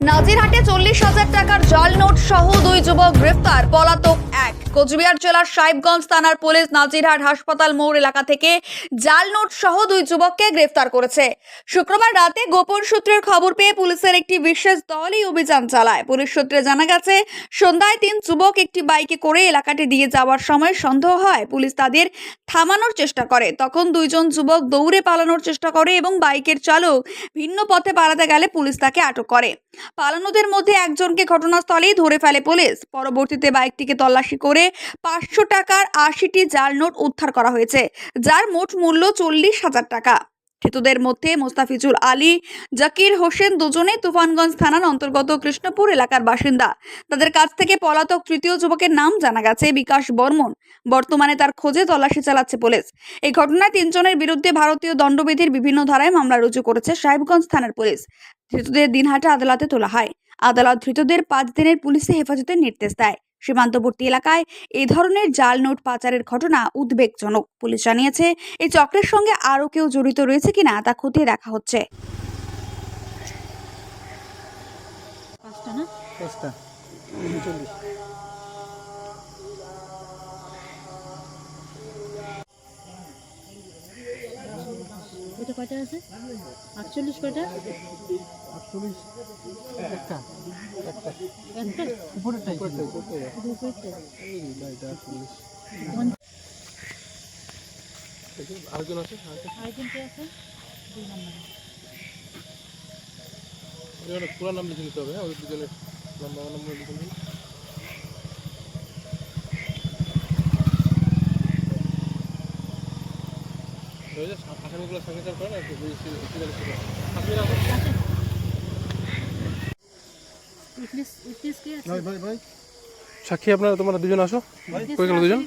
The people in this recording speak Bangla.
নাজিরহাটে চল্লিশ হাজার টাকার জাল নোট সহ দুই যুবক গ্রেফতার পলাতক কোচবিহার জেলার সাহেবগঞ্জ থানার পুলিশ নাজিরহাট হাসপাতাল মোড় এলাকা থেকে জাল নোট সহ দুই যুবককে গ্রেফতার করেছে। শুক্রবার রাতে গোপন সূত্রের খবর পেয়ে পুলিশের একটি বিশেষ দলই অভিযান চালায়। পুলিশ সূত্রে জানা গেছে, সন্ধ্যায় তিন যুবক একটি বাইকে করে এলাকাটি দিয়ে যাওয়ার সময় সন্দেহ হয়, পুলিশ তাদের থামানোর চেষ্টা করে। তখন দুইজন যুবক দৌড়ে পালানোর চেষ্টা করে এবং বাইকের চালক ভিন্ন পথে পালাতে গেলে পুলিশ তাকে আটক করে। পালানোদের মধ্যে একজনকে ঘটনাস্থলেই ধরে ফেলে পুলিশ। পরবর্তীতে বাইকটিকে তল্লাশি করে পাঁচশো টাকার আশিটি জাল নোট উদ্ধার করা হয়েছে, যার মোট মূল্য চল্লিশ হাজার টাকা। ধৃতদের মধ্যে মোস্তাফিজুল আলী, জাকির হোসেন দুজনে তুফানগঞ্জ থানার অন্তর্গত কৃষ্ণপুর এলাকার বাসিন্দা। তাদের কাছ থেকে পলাতক তৃতীয় যুবকের নাম জানা গেছে, বিকাশ বর্মন। বর্তমানে তার খোঁজে তল্লাশি চালাচ্ছে পুলিশ। এই ঘটনায় তিনজনের বিরুদ্ধে ভারতীয় দণ্ডবিধির বিভিন্ন ধারায় মামলা রুজু করেছে সাহেবগঞ্জ থানার পুলিশ। ধৃতদের দিনহাটা আদালতে তোলা হয়। আদালত ধৃতদের পাঁচ দিনের পুলিশে হেফাজতের নির্দেশ দেয়। সীমান্তবর্তী এলাকায় এই ধরনের জাল নোট পাচারের ঘটনা উদ্বেগজনক। পুলিশ জানিয়েছে এই চক্রের সঙ্গে আরও কেউ জড়িত রয়েছে কিনা তা খতিয়ে দেখা হচ্ছে। কয়টা আছে? আটচল্লিশ কয়টা? আটচল্লিশ একটা। একটা। একটা? উপরেরটাই আরেকজন আছে আরেকজন কে আছে? দুই নম্বরে পুরো নাম লিখে নিতে হবে হ্যাঁ? ওই দুজনের নাম বাবা নম্বর লিখে নিন আসামিগুলো সঙ্গে চার করেন সাক্ষী আপনারা তোমরা দুজন আসো। গেল দুজন?